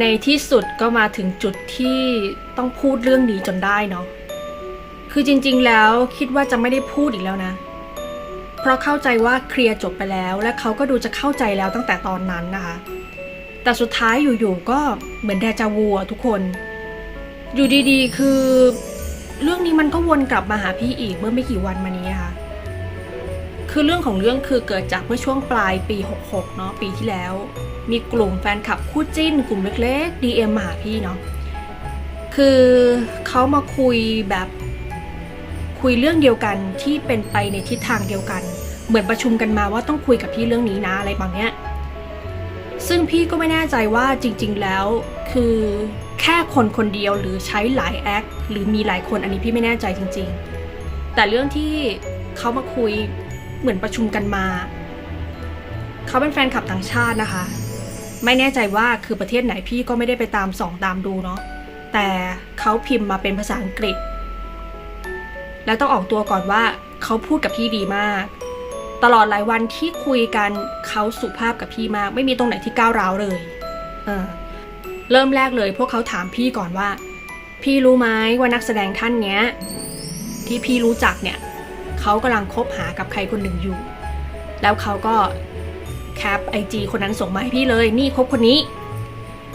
ในที่สุดก็มาถึงจุดที่ต้องพูดเรื่องนี้จนได้เนาะ คือจริงๆแล้วคิดว่าจะไม่ได้พูดอีกแล้วนะ เพราะเข้าใจว่าเคลียร์จบไปแล้ว และเขาก็ดูจะเข้าใจแล้วตั้งแต่ตอนนั้นนะคะ แต่สุดท้ายอยู่ๆก็เหมือนแดจาวูอะทุกคน อยู่ดีๆ คือ เรื่องนี้มันก็วนกลับมาหาพี่อีกเมื่อไม่กี่วันมานี้ค่ะ คือเรื่องของเรื่องคือเกิดจากเมื่อช่วงปลายปี 66 เนาะปีที่แล้ว มีกลุ่มแฟนคลับคู่จิ้น กลุ่มเล็กๆ DM มาหาพี่เนาะคือเขามาคุยแบบคุยเรื่องเดียวกันที่เป็นไปในทิศทางเดียวกัน เหมือนประชุมกันมาว่าต้องคุยกับพี่เรื่องนี้นะอะไรบางเนี้ยซึ่งพี่ก็ไม่แน่ใจว่าจริง ๆ แล้วคือแค่คนคนเดียวหรือใช้หลายแอคหรือมีหลายคนอันนี้พี่ไม่แน่ใจจริง ๆ แต่เรื่องที่เขามาคุย เหมือนประชุมกันมา เขาเป็นแฟนคลับต่างชาตินะคะ ไม่แน่ใจว่าคือประเทศไหนพี่ก็ไม่ได้ไปตามส่องตามดูเนาะแต่เขาพิมพ์มาเป็นภาษาอังกฤษ แล้วต้องออกตัวก่อนว่าเขาพูดกับพี่ดีมาก ตลอดหลายวันที่คุยกันเขาสุภาพกับพี่มาก ไม่มีตรงไหนที่ก้าวร้าวเลยเออเริ่มแรกเลย พวกเขาถามพี่ก่อนว่า พี่รู้ไหมว่านักแสดงท่านเนี้ย ที่พี่รู้จักเนี่ย เขากำลังคบหากับใครคนหนึ่งอยู่ แล้วเขาก็แคปไอจีคนนั้นส่งมาให้พี่เลย นี่คบคนนี้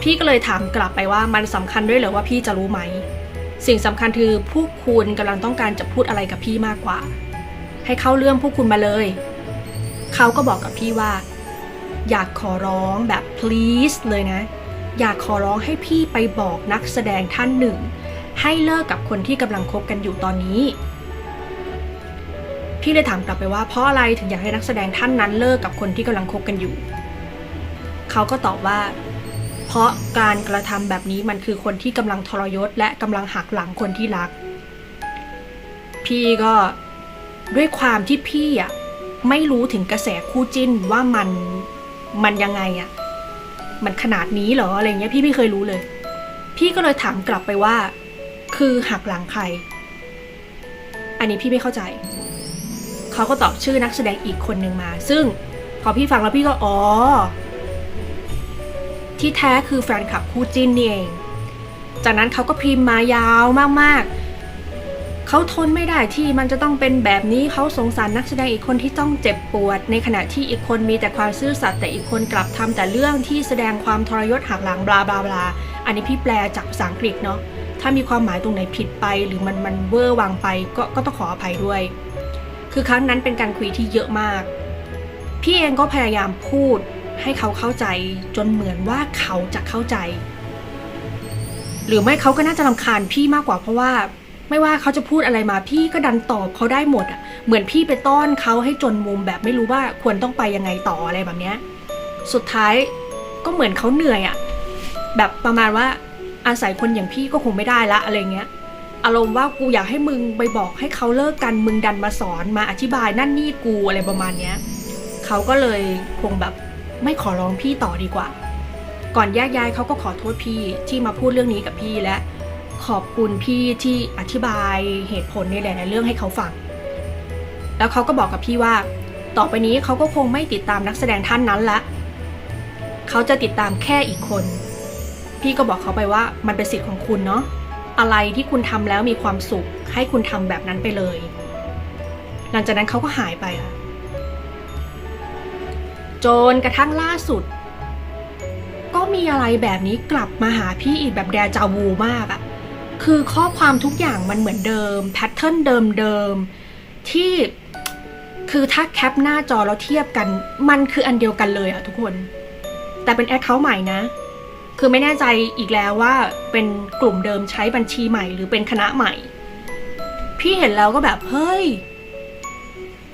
พี่ก็เลยถามกลับไปว่ามันสำคัญด้วยเหรอว่าพี่จะรู้ไหม สิ่งสำคัญคือพวกคุณกำลังต้องการจะพูดอะไรกับพี่มากกว่า ให้เข้าเรื่องพวกคุณมาเลย เขาก็บอกกับพี่ว่า อยากขอร้องแบบ please เลยนะ อยากขอร้องให้พี่ไปบอกนักแสดงท่านหนึ่ง ให้เลิกกับคนที่กำลังคบกันอยู่ตอนนี้ พี่เลยถามกลับไปว่าเพราะอะไรถึงอยากให้นักแสดงท่านนั้นเลิกกับคนที่กำลังคบกันอยู่ เขาก็ตอบว่า เพราะการกระทำแบบนี้มันคือคนที่กำลังทรยศ และกำลังหักหลังคนที่รัก พี่ก็ด้วยความที่พี่อะไม่รู้ถึงกระแสคู่จิ้นว่ามันมันยังไงอะ มันขนาดนี้เหรออะไรเงี้ยพี่ไม่เคยรู้เลย พี่ก็เลยถามกลับไปว่า คือหักหลังใคร อันนี้พี่ไม่เข้าใจ เขาก็ตอบชื่อนักแสดงอีกคนหนึ่งมา ซึ่งพอพี่ฟังแล้วพี่ก็อ๋อ ที่แท้คือแฟนคลับคู่จิ้นนี่เอง จากนั้นเขาก็พิมพ์มายาวมากๆ เขาทนไม่ได้ที่มันจะต้องเป็นแบบนี้เขาสงสารนักแสดงอีกคนที่ต้องเจ็บปวด ในขณะที่อีกคนมีแต่ความซื่อสัตย์แต่อีกคนกลับทำแต่เรื่องที่แสดงความทรยศหักหลังบลาบลาบลาอันนี้พี่แปลจากภาษาอังกฤษเนาะถ้ามีความหมายตรงไหนผิดไป หรือมันมันเวอร์วางไปก็ก็ต้องขออภัยด้วย คือครั้งนั้นเป็นการคุยที่เยอะมาก พี่เองก็พยายามพูดให้เขาเข้าใจจนเหมือนว่าเขาจะเข้าใจ หรือไม่เขาก็น่าจะรำคาญพี่มากกว่าเพราะว่า ไม่ว่าเขาจะพูดอะไรมาพี่ก็ดันตอบเขาได้หมดอะเหมือนพี่ไปต้อนเขาให้จนมุมแบบไม่รู้ว่าควรต้องไปยังไงต่ออะไรแบบเนี้ยสุดท้ายก็เหมือนเขาเหนื่อยอะแบบประมาณว่าอาศัยคนอย่างพี่ก็คงไม่ได้ละอะไรเงี้ย อารมณ์ว่ากูอยากให้มึงไปบอกให้เขาเลิกกันมึงดันมาสอนมาอธิบายนั่นนี่กูอะไรประมาณเนี้ยเขาก็เลยคงแบบไม่ขอร้องพี่ต่อดีกว่า ก่อนแยกย้ายเขาก็ขอโทษพี่ที่มาพูดเรื่องนี้กับพี่และ ขอบคุณพี่ที่อธิบายเหตุผลในหลายๆเรื่องให้เขาฟัง แล้วเขาก็บอกกับพี่ว่า ต่อไปนี้เขาก็คงไม่ติดตามนักแสดงท่านนั้นละเขาจะติดตามแค่อีกคน พี่ก็บอกเขาไปว่ามันเป็นสิทธิ์ของคุณเนาะ อะไรที่คุณทำแล้วมีความสุข ให้คุณทำแบบนั้นไปเลย หลังจากนั้นเขาก็หายไปค่ะจนกระทั่งล่าสุด ก็มีอะไรแบบนี้กลับมาหาพี่อีกแบบแดจาวูมากอะคือข้อความทุกอย่างมันเหมือนเดิมแพทเทิร์นเดิมๆที่คือถ้าแคปหน้าจอแล้วเทียบกัน มันคืออันเดียวกันเลยอะทุกคน แต่เป็นแอคเคาท์ใหม่นะ คือไม่แน่ใจอีกแล้วว่าเป็นกลุ่มเดิมใช้บัญชีใหม่ หรือเป็นคณะใหม่ พี่เห็นแล้วก็แบบเฮ้ย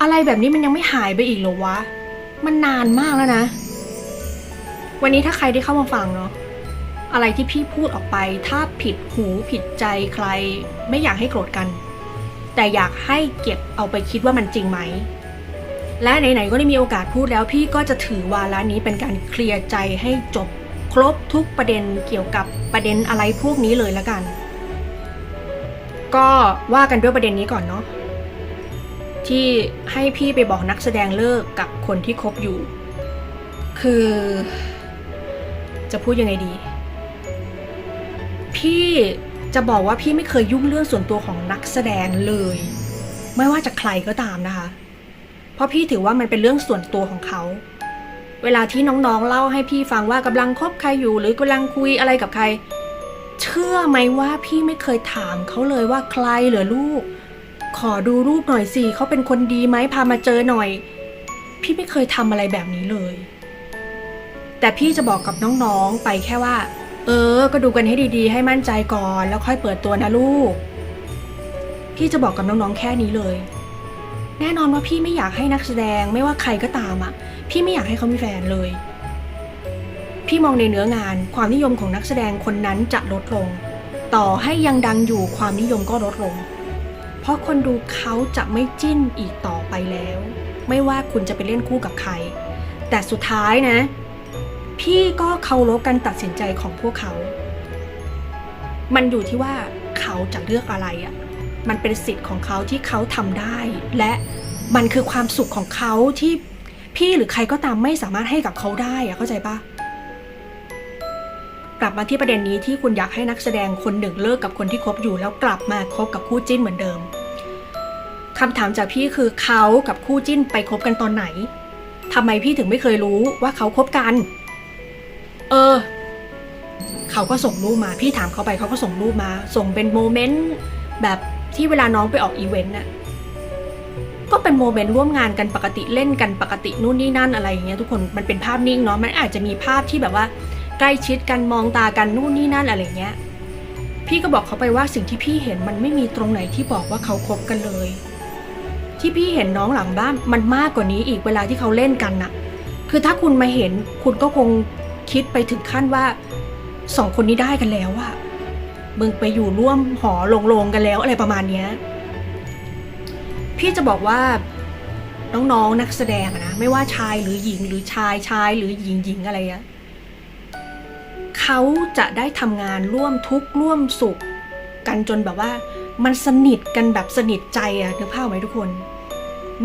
อะไรแบบนี้มันยังไม่หายไปอีกเหรอวะ มันนานมากแล้วนะ วันนี้ถ้าใครได้เข้ามาฟังเนาะอะไรที่พี่พูดออกไป ถ้าผิดหูผิดใจใคร ไม่อยากให้โกรธกัน แต่อยากให้เก็บเอาไปคิดว่ามันจริงไหม และไหนๆก็ได้มีโอกาสพูดแล้วพี่ก็จะถือวาระนี้เป็นการเคลียร์ใจให้จบ บทุกประเด็นเกี่ยวกับประเด็นอะไรพวกนี้เลยละกัน ก็ว่ากันด้วยประเด็นนี้ก่อนเนาะที่ให้พี่ไปบอกนักแสดงเลิกกับคนที่คบอยู่ คือ จะพูดยังไงดี พี่จะบอกว่าพี่ไม่เคยยุ่งเรื่องส่วนตัวของนักแสดงเลย ไม่ว่าจะใครก็ตามนะคะ เพราะพี่ถือว่ามันเป็นเรื่องส่วนตัวของเขา เวลาที่น้องๆเล่าให้พี่ฟังว่ากำลังคบใครอยู่ หรือกำลังคุยอะไรกับใคร เชื่อไหมว่าพี่ไม่เคยถามเขาเลยว่าใครเหรอลูก ขอดูรูปหน่อยสิเขาเป็นคนดีไหมพามาเจอหน่อย พี่ไม่เคยทำอะไรแบบนี้เลย แต่พี่จะบอกกับน้องๆไปแค่ว่า เออ ก็ดูกันให้ดีๆ ให้มั่นใจก่อน แล้วค่อยเปิดตัวนะลูก พี่จะบอกกับน้องๆแค่นี้เลย แน่นอนว่าพี่ไม่อยากให้นักแสดงไม่ว่าใครก็ตามอะพี่ไม่อยากให้เขามีแฟนเลย พี่มองในเนื้องานความนิยมของนักแสดงคนนั้นจะลดลง ต่อให้ยังดังอยู่ความนิยมก็ลดลง เพราะคนดูเขาจะไม่จิ้นอีกต่อไปแล้ว ไม่ว่าคุณจะไปเล่นคู่กับใคร แต่สุดท้ายนะ พี่ก็เคารพการตัดสินใจของพวกเขา มันอยู่ที่ว่าเขาจะเลือกอะไรอะ่ะ มันเป็นสิทธิ์ของเขาที่เขาทำได้ และมันคือความสุขของเขาที่พี่หรือใครก็ตามไม่สามารถให้กับเขาได้อะเข้าใจปะกลับมาที่ประเด็นนี้ที่คุณอยากให้นักแสดงคนหนึ่งเลิกกับคนที่คบอยู่แล้วกลับมาคบกับคู่จิ้นเหมือนเดิมคำถามจากพี่คือเขากับคู่จิ้นไปคบกันตอนไหนทำไมพี่ถึงไม่เคยรู้ว่าเขาคบกัน เออ เขาก็ส่งรูปมา พี่ถามเขาไปเขาก็ส่งรูปมา ส่งเป็นโมเมนต์แบบ ที่เวลาน้องไปออกอีเวนต์น่ะก็เป็นโมเมนต์ร่วมงานกันปกติเล่นกันปกตินู่นนี่นั่นอะไรอย่างเงี้ยทุกคนมันเป็นภาพนิ่งเนาะมันอาจจะมีภาพที่แบบว่า ใกล้ชิดกันมองตากันนู่นนี่นั่นอะไรเงี้ย พี่ก็บอกเขาไปว่าสิ่งที่พี่เห็นมันไม่มีตรงไหนที่บอกว่าเขาคบกันเลย ที่พี่เห็นน้องหลังบ้านมันมากกว่านี้อีกเวลาที่เขาเล่นกันน่ะ คือถ้าคุณมาเห็นคุณก็คงคิดไปถึงขั้นว่าสองคนนี้ได้กันแล้วอะ มึงไปอยู่ร่วมหอลงโลงกันแล้วอะไรประมาณเนี้ยพี่จะบอกว่าน้องๆนักแสดงนะไม่ว่าชายหรือหญิงหรือชายชายหรือหญิงหญิงอะไรอะเขาจะได้ทำงานร่วมทุกข์ร่วมสุข กันจนแบบว่า มันสนิทกันแบบสนิทใจอะนึกภาพไหมทุกคน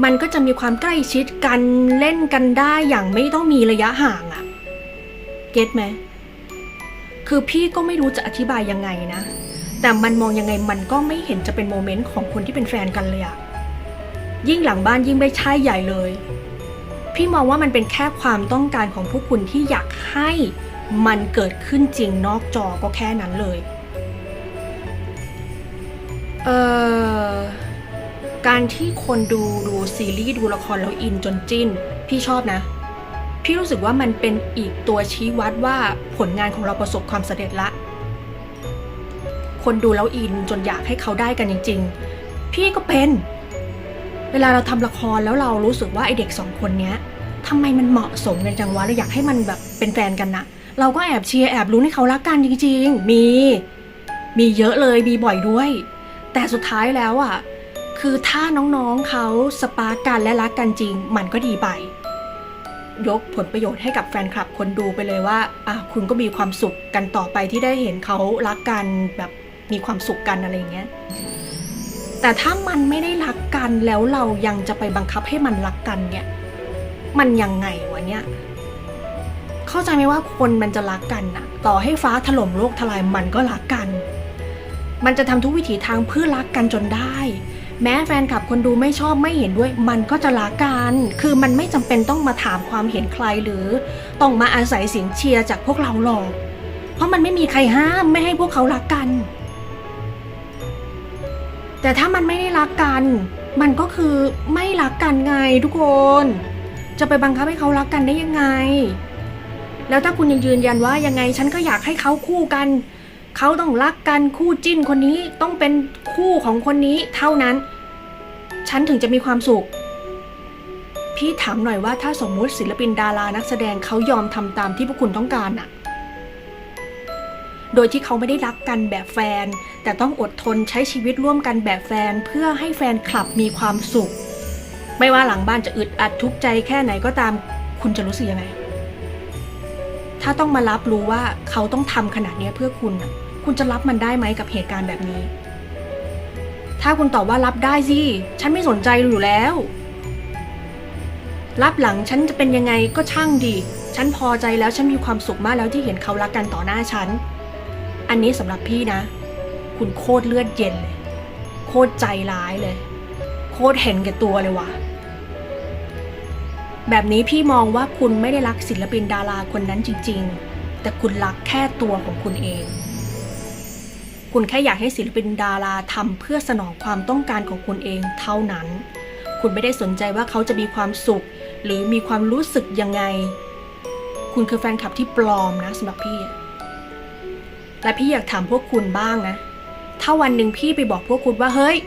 มันก็จะมีความใกล้ชิดกันเล่นกันได้อย่างไม่ต้องมีระยะห่างอะเก็ตไหม คือพี่ก็ไม่รู้จะอธิบายยังไงนะ แต่มันมองยังไงมันก็ไม่เห็นจะเป็นโมเมนต์ของคนที่เป็นแฟนกันเลยอะยิ่งหลังบ้านยิ่งไม่ใช่ใหญ่เลย พี่มองว่ามันเป็นแค่ความต้องการของพวกคุณที่อยากให้มันเกิดขึ้นจริงนอกจอก็แค่นั้นเลย เอ่อ การที่คนดูดูซีรีส์ดูละครแล้วอินจนจิ้น พี่ชอบนะ พี่รู้สึกว่ามันเป็นอีกตัวชี้วัดว่าผลงานของเราประสบความสำเร็จละ คนดูแล้วอินจนอยากให้เขาได้กันจริง ๆ พี่ก็เป็น เวลาเราทำละครแล้วเรารู้สึกว่าไอเด็กสองคนเนี้ยทำไมมันเหมาะสมกันจังวะเราอยากให้มันแบบเป็นแฟนกันนะเราก็แอบเชียร์แอบรู้ให้เขารักกันจริง ๆ มี มีเยอะเลยมีบ่อยด้วย แต่สุดท้ายแล้วอะคือถ้าน้องๆเขาสปาร์กกันและรักกันจริง มันก็ดีไป ยกผลประโยชน์ให้กับแฟนคลับคนดูไปเลยว่าอะคุณก็มีความสุขกันต่อไปที่ได้เห็นเขารักกันแบบมีความสุขกันอะไรอย่างเงี้ยแต่ถ้ามันไม่ได้รักกันแล้วเรายังจะไปบังคับให้มันรักกันเนี่ยมันยังไงวะเนี่ยเข้าใจไหมว่าคนมันจะรักกันนะต่อให้ฟ้าถล่มโลกทลายมันก็รักกัน มันจะทำทุกวิถีทางเพื่อรักกันจนได้ แม้แฟนคลับคนดูไม่ชอบไม่เห็นด้วย มันก็จะรักกัน คือมันไม่จำเป็นต้องมาถามความเห็นใครหรือ ต้องมาอาศัยเสียงเชียร์จากพวกเราหรอก เพราะมันไม่มีใครห้ามไม่ให้พวกเขารักกัน แต่ถ้ามันไม่ได้รักกัน มันก็คือไม่รักกันไงทุกคน จะไปบังคับให้เขารักกันได้ยังไง แล้วถ้าคุณยังยืนยันว่ายังไงฉันก็อยากให้เขาคู่กัน เขาต้องรักกันคู่จิ้นคนนี้ต้องเป็นคู่ของคนนี้เท่านั้น ฉันถึงจะมีความสุข พี่ถามหน่อยว่าถ้าสมมุติศิลปินดารานักแสดงเขายอมทำตามที่พวกคุณต้องการน่ะโดยที่เขาไม่ได้รักกันแบบแฟน แต่ต้องอดทนใช้ชีวิตร่วมกันแบบแฟน เพื่อให้แฟนคลับมีความสุข ไม่ว่าหลังบ้านจะอึดอัดทุกใจแค่ไหนก็ตาม คุณจะรู้สึกยังไง ถ้าต้องมารับรู้ว่าเขาต้องทำขนาดนี้เพื่อคุณน่ะ คุณจะรับมันได้ไหมกับเหตุการณ์แบบนี้ ถ้าคุณตอบว่ารับได้สิ ฉันไม่สนใจอยู่แล้ว รับหลังฉันจะเป็นยังไงก็ช่างดี ฉันพอใจแล้วฉันมีความสุขมากแล้วที่เห็นเขารักกันต่อหน้าฉันออันนี้สำหรับพี่นะ คุณโคตรเลือดเย็นเลย โคตรใจร้ายเลย โคตรเห็นแก่ตัวเลยว่ะแบบนี้พี่มองว่าคุณไม่ได้รักศิลปินดาราคนนั้นจริง ๆ แต่คุณรักแค่ตัวของคุณเอง คุณแค่อยากให้ศิลปินดาราทำเพื่อสนองความต้องการของคุณเองเท่านั้น คุณไม่ได้สนใจว่าเขาจะมีความสุข หรือมีความรู้สึกยังไง คุณคือแฟนคลับที่ปลอมนะสำหรับพี่ และพี่อยากถามพวกคุณบ้างนะ ถ้าวันหนึ่งพี่ไปบอกพวกคุณว่าเฮ้ย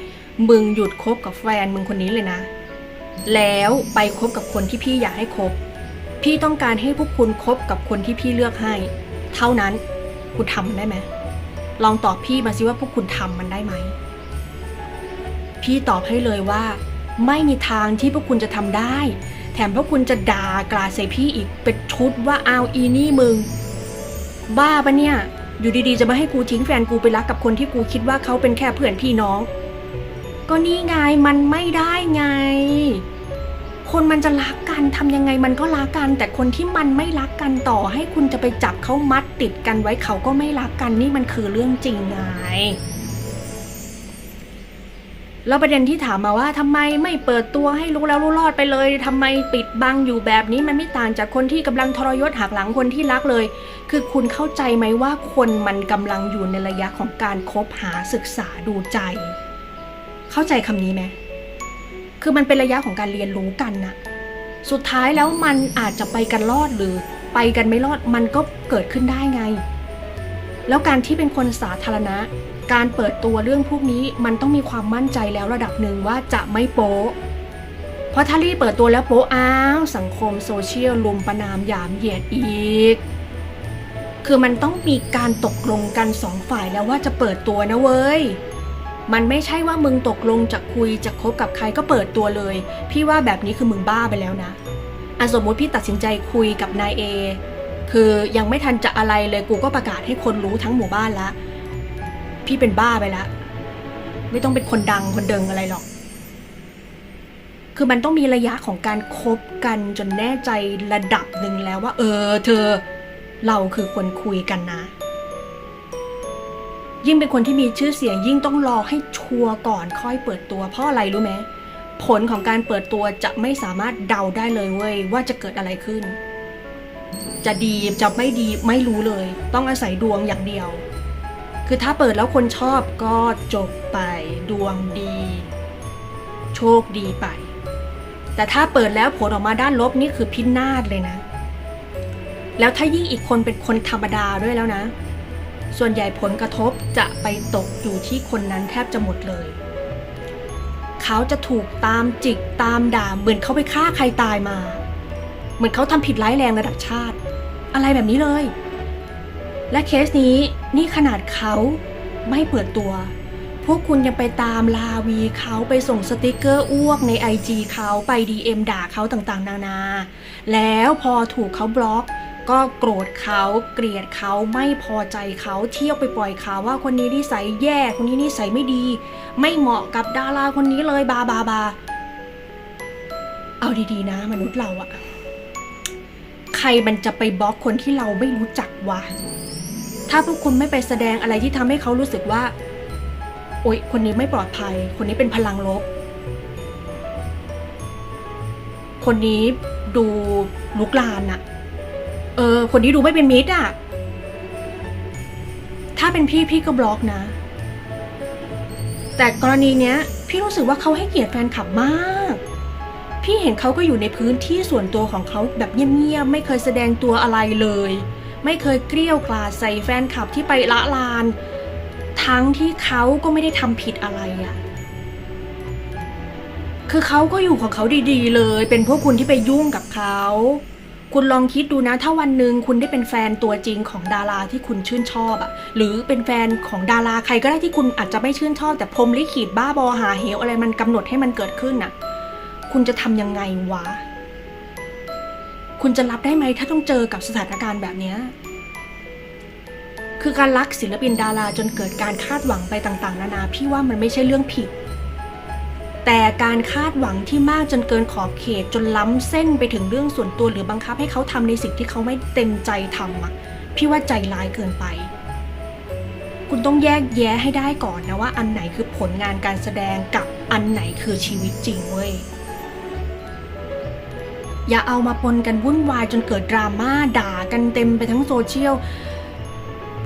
มึงหยุดคบกับแฟนมึงคนนี้เลยนะ แล้วไปคบกับคนที่พี่อยากให้คบ พี่ต้องการให้พวกคุณคบกับคนที่พี่เลือกให้ เท่านั้น คุณทำได้ไหม ลองตอบพี่มาสิว่าพวกคุณทำมันได้ไหม พี่ตอบให้เลยว่า ไม่มีทางที่พวกคุณจะทำได้ แถมพวกคุณจะด่ากราใส่พี่อีกเป็นชุดว่าเอาอีนี่มึง บ้าปะเนี่ย อยู่ดีๆจะมาให้กูทิ้งแฟนกูไปรักกับคนที่กูคิดว่าเขาเป็นแค่เพื่อนพี่น้อง ก็นี่ไงมันไม่ได้ไง คนมันจะรักกันทำยังไงมันก็รักกัน แต่คนที่มันไม่รักกันต่อให้คุณจะไปจับเขามัด ติดกันไว้เขาก็ไม่รักกันนี่มันคือเรื่องจริงไงแล้วประเด็นที่ถามมาว่าทำไมไม่เปิดตัวให้รู้แล้วรู้รอดไปเลยทำไมปิดบังอยู่แบบนี้มันไม่ต่างจากคนที่กำลังทรยศหักหลังคนที่รักเลย คือคุณเข้าใจไหมว่าคนมันกำลังอยู่ในระยะของการคบหาศึกษาดูใจ เข้าใจคำนี้ไหมคือมันเป็นระยะของการเรียนรู้กันนะสุดท้ายแล้วมันอาจจะไปกันรอดหรือ ไปกันไม่รอดมันก็เกิดขึ้นได้ไง แล้วการที่เป็นคนสาธารณะ การเปิดตัวเรื่องพวกนี้มันต้องมีความมั่นใจแล้วระดับหนึ่งว่าจะไม่โป๊ะเพราะถ้ารีเปิดตัวแล้วโป๊ะอ้าวสังคมโซเชียลลุมประนามหยามเหยียดอีก คือมันต้องมีการตกลงกันสองฝ่ายแล้วว่าจะเปิดตัวนะเว้ยมันไม่ใช่ว่ามึงตกลงจะคุยจะคบกับใครก็เปิดตัวเลย พี่ว่าแบบนี้คือมึงบ้าไปแล้วนะ อันสมมุติพี่ตัดสินใจคุยกับนายเอคือยังไม่ทันจะอะไรเลยกูก็ประกาศให้คนรู้ทั้งหมู่บ้านละพี่เป็นบ้าไปแล้วไม่ต้องเป็นคนดังคนเดิงอะไรหรอก คือมันต้องมีระยะของการคบกันจนแน่ใจระดับหนึ่งแล้วว่า เออ เธอ เราคือคนคุยกันนะ ยิ่งเป็นคนที่มีชื่อเสียงยิ่งต้องรอให้ชัวร์ก่อนค่อยเปิดตัวเพราะอะไรรู้ไหม ผลของการเปิดตัวจะไม่สามารถเดาได้เลยเว้ยว่าจะเกิดอะไรขึ้น จะดีจะไม่ดีไม่รู้เลย ต้องอาศัยดวงอย่างเดียว คือถ้าเปิดแล้วคนชอบก็จบไปดวงดี โชคดีไป แต่ถ้าเปิดแล้วผลออกมาด้านลบนี่คือพินาศเลยนะ แล้วถ้ายิ่งอีกคนเป็นคนธรรมดาด้วยแล้วนะ ส่วนใหญ่ผลกระทบจะไปตกอยู่ที่คนนั้นแทบจะหมดเลย เขาจะถูกตามจิกตามด่าเหมือนเขาไปฆ่าใครตายมา เหมือนเขาทำผิดร้ายแรงระดับชาติ อะไรแบบนี้เลย และเคสนี้นี่ขนาดเขาไม่เปิดตัว พวกคุณยังไปตามลาวีเขาไปส่งสติกเกอร์อ้วกใน IG เขาไป DM ด่าเขาต่างๆ นานา แล้วพอถูกเขาบล็อก ก็โกรธเขาเกลียดเขาไม่พอใจเขาเที่ยวไปปล่อยข่าวว่าคนนี้นิสัยแย่ คนนี้นิสัยไม่ดี ไม่เหมาะกับดาราคนนี้เลยบาบาบาเอาดีๆนะ มนุษย์เราอะใครมันจะไปบล็อกคนที่เราไม่รู้จักวะถ้าพวกคุณไม่ไปแสดงอะไรที่ทำให้เขารู้สึกว่า โอ๊ยคนนี้ไม่ปลอดภัย คนนี้เป็นพลังลบ คนนี้ดูลุกลานอะ เออ คนนี้ดูไม่เป็นมิตรอะถ้าเป็นพี่พี่ก็บล็อกนะ แต่กรณีเนี้ย พี่รู้สึกว่าเขาให้เกียรติแฟนคลับมาก พี่เห็นเขาก็อยู่ในพื้นที่ส่วนตัวของเขาแบบเงียบๆไม่เคยแสดงตัวอะไรเลย ไม่เคยเกลี้ยวกล่อใส่แฟนคลับที่ไปละลาน ทั้งที่เขาก็ไม่ได้ทำผิดอะไรอะ่ะคือเขาก็อยู่ของเขาดีๆเลย เป็นพวกคุณที่ไปยุ่งกับเขา คุณลองคิดดูนะ ถ้าวันหนึ่งคุณได้เป็นแฟนตัวจริงของดาราที่คุณชื่นชอบอะหรือเป็นแฟนของดาราใครก็ได้ที่คุณอาจจะไม่ชื่นชอบ แต่พรมลิขิตบ้าบอหาเหวอะไรมันกำหนดให้มันเกิดขึ้นน่ะ คุณจะทำยังไงวะ คุณจะรับได้ไหมถ้าต้องเจอกับสถานการณ์แบบนี้คือการรักศิลปินดาราจนเกิดการคาดหวังไปต่าง ๆ นานาพี่ว่ามันไม่ใช่เรื่องผิด แต่การคาดหวังที่มากจนเกินขอบเขตจนล้ำเส้นไปถึงเรื่องส่วนตัวหรือบังคับให้เขาทำในสิ่งที่เขาไม่เต็มใจทำอะพี่ว่าใจร้ายเกินไป คุณต้องแยกแยะให้ได้ก่อนนะว่าอันไหนคือผลงานการแสดงกับอันไหนคือชีวิตจริงเว้ยอย่าเอามาปนกันวุ่นวายจนเกิดดราม่าด่ากันเต็มไปทั้งโซเชียล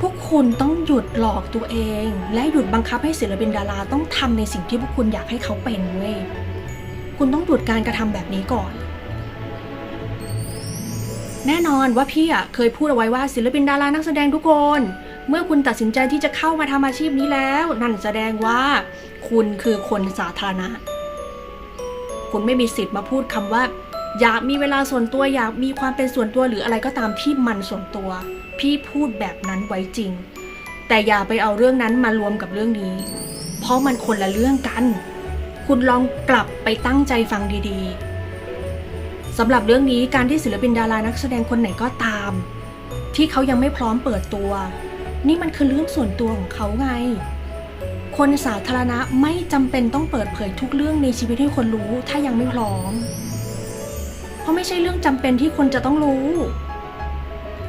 พวกคุณต้องหยุดหลอกตัวเอง และหยุดบังคับให้ศิลปินดาราต้องทำในสิ่งที่พวกคุณอยากให้เขาเป็นเว้ยคุณต้องหยุดการกระทำแบบนี้ก่อน แน่นอนว่าพี่อะเคยพูดเอาไว้ว่าศิลปินดารานักแสดงทุกคน เมื่อคุณตัดสินใจที่จะเข้ามาทำอาชีพนี้แล้ว นั่นแสดงว่า คุณคือคนสาธารณะ คุณไม่มีสิทธิ์มาพูดคำว่า อยากมีเวลาส่วนตัวอยากมีความเป็นส่วนตัวหรืออะไรก็ตามที่มันส่วนตัว พี่พูดแบบนั้นไว้จริง แต่อย่าไปเอาเรื่องนั้นมารวมกับเรื่องนี้ เพราะมันคนละเรื่องกัน คุณลองกลับไปตั้งใจฟังดีๆสำหรับเรื่องนี้การที่ศิลปินดารานักแสดงคนไหนก็ตาม ที่เขายังไม่พร้อมเปิดตัว นี่มันคือเรื่องส่วนตัวของเขาไง คนสาธารณะไม่จำเป็นต้องเปิดเผยทุกเรื่องในชีวิตให้คนรู้ถ้ายังไม่พร้อม เพราะไม่ใช่เรื่องจำเป็นที่คนจะต้องรู้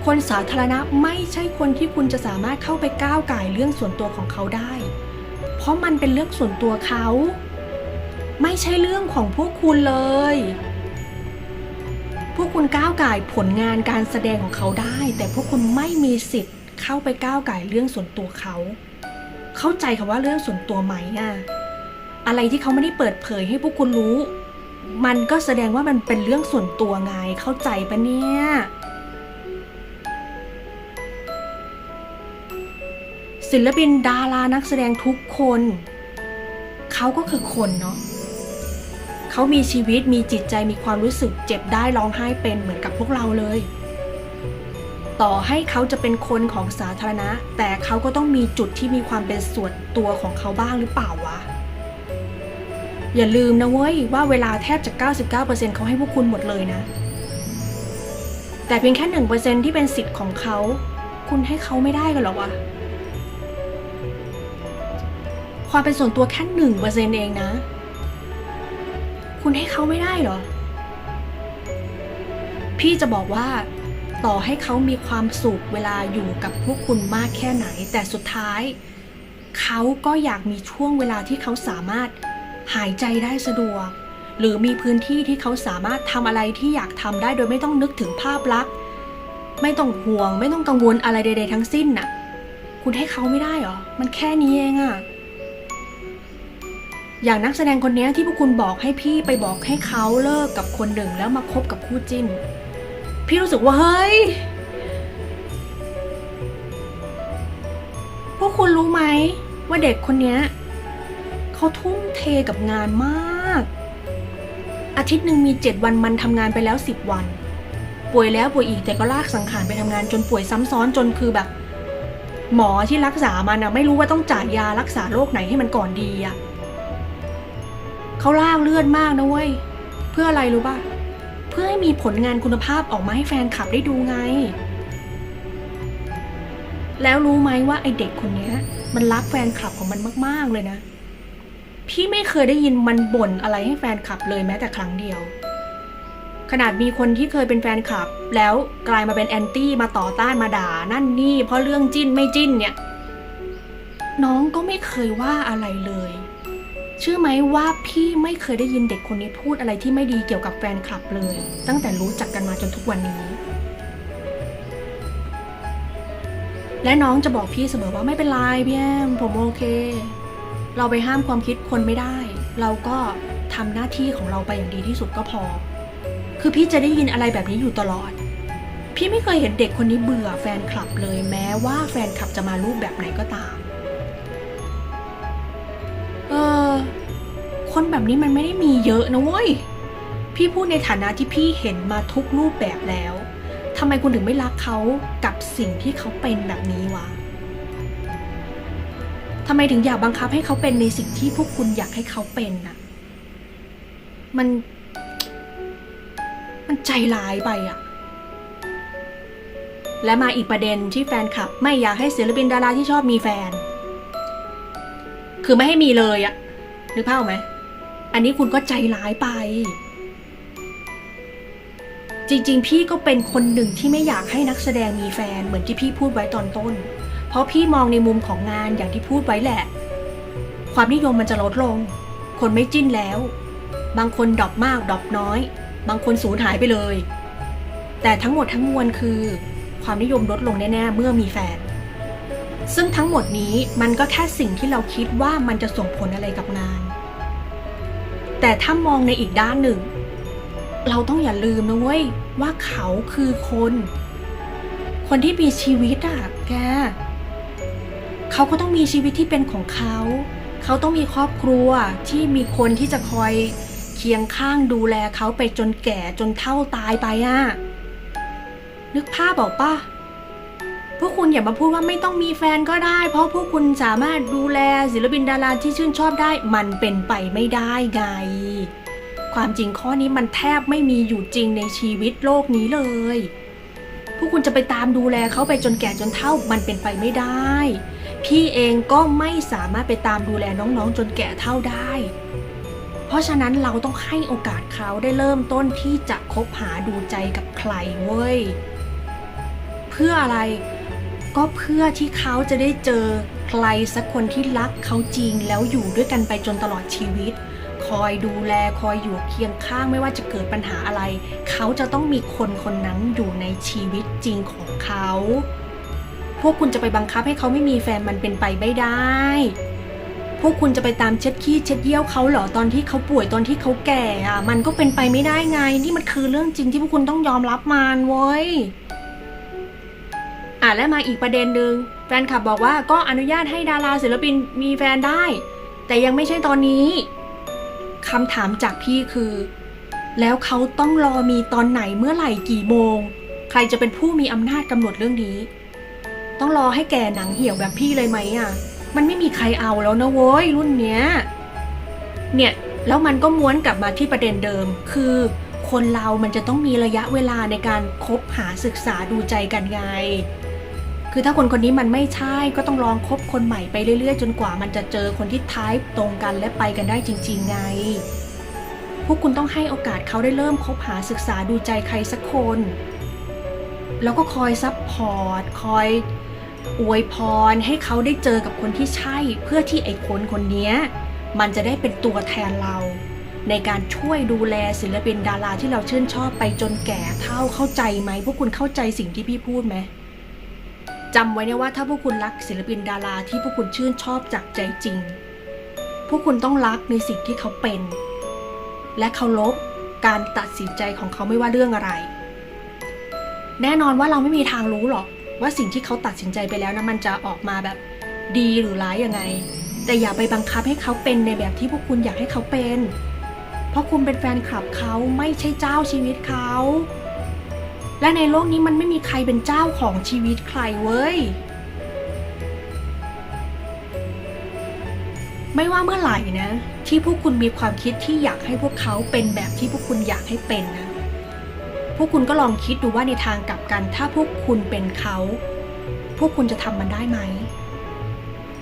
คนสาธารณะไม่ใช่คนที่คุณจะสามารถเข้าไปก้าวไก่เรื่องส่วนตัวของเขาได้ เพราะมันเป็นเรื่องส่วนตัวเขา ไม่ใช่เรื่องของพวกคุณเลย พวกคุณก้าวไก่ผลงานการแสดงของเขาได้ แต่พวกคุณไม่มีสิทธิ์เข้าไปก้าวไก่เรื่องส่วนตัวเขา เข้าใจคำว่าเรื่องส่วนตัวไหมอะอะไรที่เขาไม่ได้เปิดเผยให้พวกคุณรู้ มันก็แสดงว่ามันเป็นเรื่องส่วนตัวไงเข้าใจปะเนี่ย ศิลปินดารานักแสดงทุกคน เขาก็คือคนเนาะเขามีชีวิตมีจิตใจมีความรู้สึกเจ็บได้ร้องไห้เป็นเหมือนกับพวกเราเลย ต่อให้เขาจะเป็นคนของสาธารณะ แต่เขาก็ต้องมีจุดที่มีความเป็นส่วนตัวของเขาบ้างหรือเปล่าวะ อย่าลืมนะเว้ยว่าเวลาแทบจะ 99%เขาให้พวกคุณหมดเลยนะ แต่เพียงแค่ 1%ที่เป็นสิทธิ์ของเขา คุณให้เขาไม่ได้กันหรอวะ ความเป็นส่วนตัวแค่หนึ่งเปอร์เซ็นเองนะ คุณให้เขาไม่ได้หรอ พี่จะบอกว่าต่อให้เขามีความสุขเวลาอยู่กับพวกคุณมากแค่ไหน แต่สุดท้าย เขาก็อยากมีช่วงเวลาที่เขาสามารถ หายใจได้สะดวก หรือมีพื้นที่ที่เขาสามารถทำอะไรที่อยากทำได้โดยไม่ต้องนึกถึงภาพลักษณ์ไม่ต้องห่วง ไม่ต้องกังวลอะไรใด ๆ ทั้งสิ้นน่ะ คุณให้เขาไม่ได้เหรอ มันแค่นี้เองอะอย่างนักแสดงคนนี้ที่พวกคุณบอกให้พี่ไปบอกให้เขาเลิกกับคนหนึ่งแล้วมาคบกับคู่จิ้น พี่รู้สึกว่าเฮ้ย พวกคุณรู้ไหมว่าเด็กคนนี้ เขาทุ่มเทกับงานมาก อาทิตย์หนึ่งมีเจ็ดวันมันทำงานไปแล้วสิบวัน ป่วยแล้วป่วยอีกแต่ก็ลากสังขารไปทำงานจนป่วยซ้ำซ้อนจนคือแบบ หมอที่รักษามันนะไม่รู้ว่าต้องจ่ายยารักษาโรคไหนให้มันก่อนดีอะเขาลากเลือดมากนะเว้ย เพื่ออะไรรู้ป่ะ เพื่อให้มีผลงานคุณภาพออกมาให้แฟนคลับได้ดูไง แล้วรู้ไหมว่าไอเด็กคนนี้มันรักแฟนคลับของมันมาก ๆ เลยนะ พี่ไม่เคยได้ยินมันบ่นอะไรให้แฟนคลับเลยแม้แต่ครั้งเดียว ขนาดมีคนที่เคยเป็นแฟนคลับ แล้วกลายมาเป็นแอนตี้มาต่อต้านมาด่านั่นนี่ เพราะเรื่องจิ้นไม่จิ้นเนี่ย น้องก็ไม่เคยว่าอะไรเลยเชื่อไหมว่าพี่ไม่เคยได้ยินเด็กคนนี้พูดอะไรที่ไม่ดีเกี่ยวกับแฟนคลับเลย ตั้งแต่รู้จักกันมาจนทุกวันนี้ และน้องจะบอกพี่เสมอว่าไม่เป็นไรพี่แอมผมโอเค เราไปห้ามความคิดคนไม่ได้ เราก็ทำหน้าที่ของเราไปอย่างดีที่สุดก็พอ คือพี่จะได้ยินอะไรแบบนี้อยู่ตลอด พี่ไม่เคยเห็นเด็กคนนี้เบื่อแฟนคลับเลยแม้ว่าแฟนคลับจะมารูปแบบไหนก็ตาม เออคนแบบนี้มันไม่ได้มีเยอะนะเว้ย พี่พูดในฐานะที่พี่เห็นมาทุกรูปแบบแล้วทำไมคุณถึงไม่รักเขากับสิ่งที่เขาเป็นแบบนี้วะำไมถึงอยากบังคับให้เขาเป็นในสิ่งที่พวกคุณอยากให้เขาเป็นน่ะ มัน มันใจร้ายไปอะและมาอีกประเด็นที่แฟนคลับ ไม่อยากให้ศิลปินดาราที่ชอบมีแฟน คือไม่ให้มีเลยอะนึกภาพไหม อันนี้คุณก็ใจร้ายไป จริง ๆ พี่ก็เป็นคนหนึ่งที่ไม่อยากให้นักแสดงมีแฟนเหมือนที่พี่พูดไว้ตอนต้น เพราะพี่มองในมุมของงานอย่างที่พูดไว้แหละ ความนิยมมันจะลดลง คนไม่จิ้นแล้ว บางคนดรอปมากดรอปน้อย บางคนสูญหายไปเลย แต่ทั้งหมดทั้งมวลคือ ความนิยมลดลงแน่ๆเมื่อมีแฟน ซึ่งทั้งหมดนี้มันก็แค่สิ่งที่เราคิดว่ามันจะส่งผลอะไรกับงาน แต่ถ้ามองในอีกด้านหนึ่ง เราต้องอย่าลืมนะเว้ยว่าเขาคือคน คนที่มีชีวิตอะแก เขาก็ต้องมีชีวิตที่เป็นของเขา เขาต้องมีครอบครัวที่มีคนที่จะคอยเคียงข้างดูแลเขาไปจนแก่จนเท่าตายไปอะนึกภาพบอกป่ะพวกคุณอย่ามาพูดว่าไม่ต้องมีแฟนก็ได้ เพราะพวกคุณสามารถดูแลศิลปินดาราที่ชื่นชอบได้ มันเป็นไปไม่ได้ไง ความจริงข้อนี้มันแทบไม่มีอยู่จริงในชีวิตโลกนี้เลยพวกคุณจะไปตามดูแลเขาไปจนแก่จนเฒ่ามันเป็นไปไม่ได้ พี่เองก็ไม่สามารถไปตามดูแลน้องๆ จนแก่เท่าได้ เพราะฉะนั้นเราต้องให้โอกาสเขาได้เริ่มต้นที่จะคบหาดูใจกับใครเว้ย เพื่ออะไรก็เพื่อที่เขาจะได้เจอใครสักคนที่รักเขาจริงแล้วอยู่ด้วยกันไปจนตลอดชีวิต คอยดูแลคอยอยู่เคียงข้างไม่ว่าจะเกิดปัญหาอะไร เขาจะต้องมีคนคนนั้นอยู่ในชีวิตจริงของเขา พวกคุณจะไปบังคับให้เขาไม่มีแฟนมันเป็นไปไม่ได้ พวกคุณจะไปตามเช็ดขี้เช็ดเยี่ยวเขาเหรอตอนที่เขาป่วยตอนที่เขาแก่อะมันก็เป็นไปไม่ได้ไง นี่มันคือเรื่องจริงที่พวกคุณต้องยอมรับมันเว้ย อะและมาอีกประเด็นหนึ่งแฟนคลับบอกว่าก็อนุญาตให้ดาราศิลปินมีแฟนได้ แต่ยังไม่ใช่ตอนนี้คำถามจากพี่คือ แล้วเขาต้องรอมีตอนไหนเมื่อไหร่กี่โมง ใครจะเป็นผู้มีอำนาจกำหนดเรื่องนี้ ต้องรอให้แก่หนังเหี่ยวแบบพี่เลยไหมอะ มันไม่มีใครเอาแล้วนะโว้ยรุ่นเนี้ย เนี่ยแล้วมันก็ม้วนกลับมาที่ประเด็นเดิม คือคนเรามันจะต้องมีระยะเวลาในการคบหาศึกษาดูใจกันไง คือถ้าคนคนนี้มันไม่ใช่ก็ต้องลองคบคนใหม่ไปเรื่อยๆ จนกว่ามันจะเจอคนที่ท้ายตรงกันและไปกันได้จริง ๆ ไง พวกคุณต้องให้โอกาสเขาได้เริ่มคบหาศึกษาดูใจใครสักคน แล้วก็คอยซับพอร์ต คอย อวยพรให้เขาได้เจอกับคนที่ใช่ เพื่อที่ไอ้คนคนนี้มันจะได้เป็นตัวแทนเรา ในการช่วยดูแลศิลปินดาราที่เราชื่นชอบไปจนแก่เท่าเข้าใจไหมพวกคุณเข้าใจสิ่งที่พี่พูดไหมจำไว้นะว่าถ้าพวกคุณรักศิลปินดาราที่พวกคุณชื่นชอบจากใจจริง พวกคุณต้องรักในสิ่งที่เขาเป็น และเคารพการตัดสินใจของเขาไม่ว่าเรื่องอะไร แน่นอนว่าเราไม่มีทางรู้หรอก ว่าสิ่งที่เขาตัดสินใจไปแล้วนะมันจะออกมาแบบดีหรือร้ายยังไง แต่อย่าไปบังคับให้เขาเป็นในแบบที่พวกคุณอยากให้เขาเป็น เพราะคุณเป็นแฟนคลับเขาไม่ใช่เจ้าชีวิตเขา และในโลกนี้มันไม่มีใครเป็นเจ้าของชีวิตใครเว้ย ไม่ว่าเมื่อไหร่นะ ที่พวกคุณมีความคิดที่อยากให้พวกเขาเป็นแบบที่พวกคุณอยากให้เป็นนะ พวกคุณก็ลองคิดดูว่าในทางกลับกัน ถ้าพวกคุณเป็นเขา พวกคุณจะทำมันได้ไหม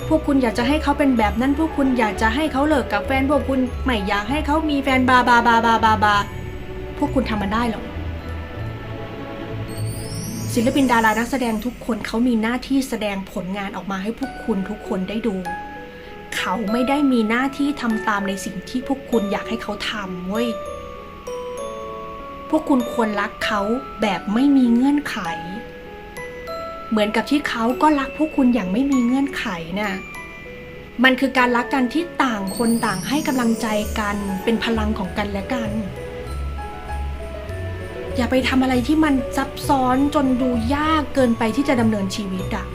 พวกคุณอยากจะให้เขาเป็นแบบนั้น พวกคุณอยากจะให้เขาเลิกกับแฟน พวกคุณไม่อยากให้เขามีแฟนบาบาบาบาบาบาพวกคุณทำมันได้หรอศิลปินดารานักแสดงทุกคนเขามีหน้าที่แสดงผลงานออกมาให้พวกคุณทุกคนได้ดู เขาไม่ได้มีหน้าที่ทำตามในสิ่งที่พวกคุณอยากให้เขาทำเว้ย พวกคุณควรรักเขาแบบไม่มีเงื่อนไข เหมือนกับที่เขาก็รักพวกคุณอย่างไม่มีเงื่อนไขน่ะมันคือการรักกันที่ต่างคนต่างให้กำลังใจกันเป็นพลังของกันและกัน อย่าไปทำอะไรที่มันซับซ้อนจนดูยากเกินไปที่จะดำเนินชีวิตอะ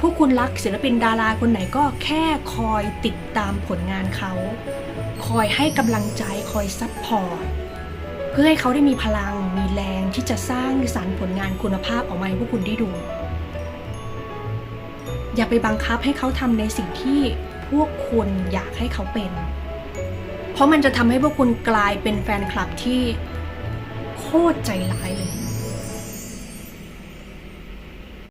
พวกคุณรักศิลปินดาราคนไหนก็แค่คอยติดตามผลงานเขา คอยให้กำลังใจคอยซัพพอร์ตเพื่อให้เขาได้มีพลังมีแรงที่จะสร้างสรรค์ผลงานคุณภาพออกมาให้พวกคุณได้ดู อย่าไปบังคับให้เขาทำในสิ่งที่พวกคุณอยากให้เขาเป็น เพราะมันจะทำให้พวกคุณกลายเป็นแฟนคลับที่โคตรใจร้ายเลย